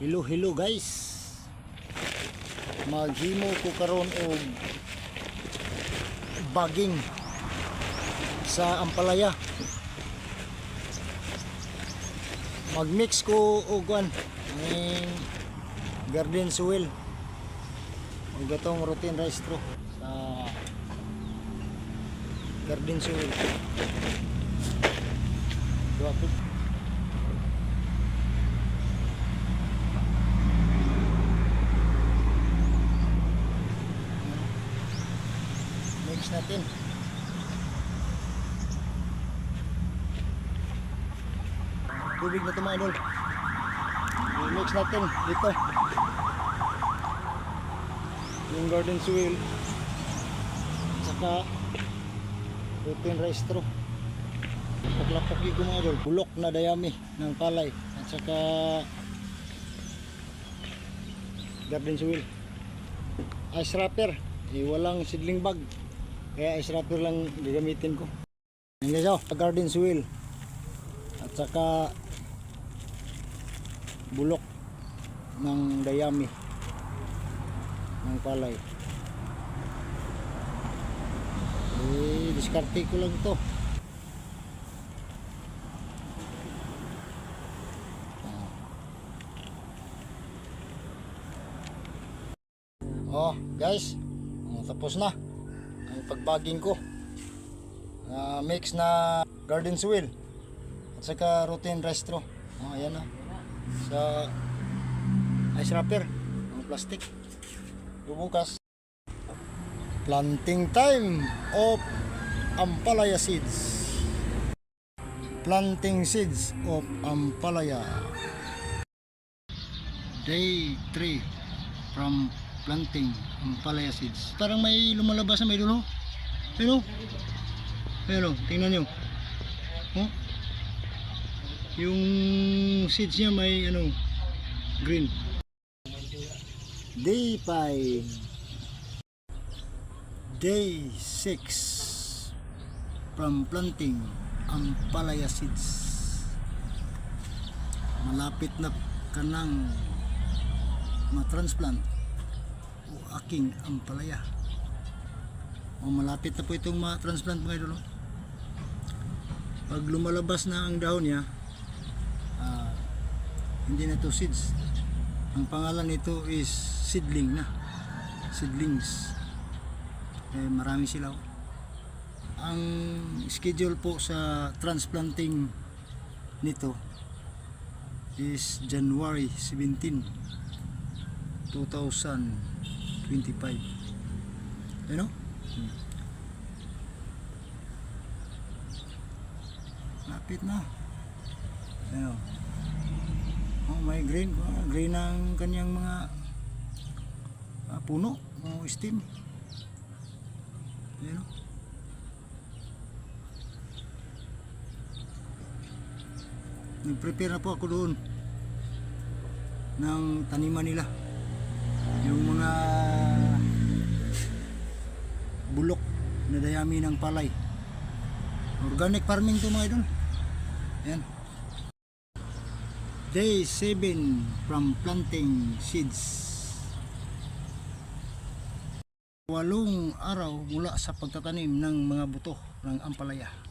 Hello, hello guys. Maghimo ko karon og baging sa ampalaya. Magmix ko og kuan garden soil. Og gatong routine rice straw sa garden soil. Dua mix natin. Tubig na ito mga idol i-mix natin dito. Yung garden soil. Saka protein rice straw paglapok ko mga idol bulok na dayami ng palay. At saka garden soil. Ice wrapper eh, walang seedling bag kaya ice wrapper lang gagamitin ko. Yan guys oh garden soil at saka bulok ng dayami. Ng palay. Eh diskarte ko lang to. Oh, guys. oh, Tapos na ang pagbaging ko. Na mix na garden soil at saka routine rice straw. Oh, ayan na. Sa ice wrapper, ang plastic. Bubukas. Planting time of ampalaya seeds. Planting seeds of ampalaya. Day 3 from planting ampalaya seeds. Parang may lumalabas na may dulo. Pero, pero, tingnan nyo. Oh, yung seeds niya may ano, green. Day 5 Day 6 from planting ampalaya seeds. Malapit na kanang matransplant o aking ampalaya. O malapit na po itong ma-transplant mga idol. oh. Pag lumalabas na ang dahon niya, ah, hindi na to seeds. Ang pangalan nito is seedling na. Seedlings. Eh, marami sila. oh. Ang schedule po sa transplanting nito is January 17 2025 you know? Lapit na. Ano oh, may green oh, green ang kanyang mga ah, puno o stem. You know nag-prepare na po ako doon ng taniman nila yung mga bulok na dayami ng palay. Organic farming to mga idol. Yan day 7 from planting seeds. Walong araw mula sa pagtatanim ng mga buto ng ampalaya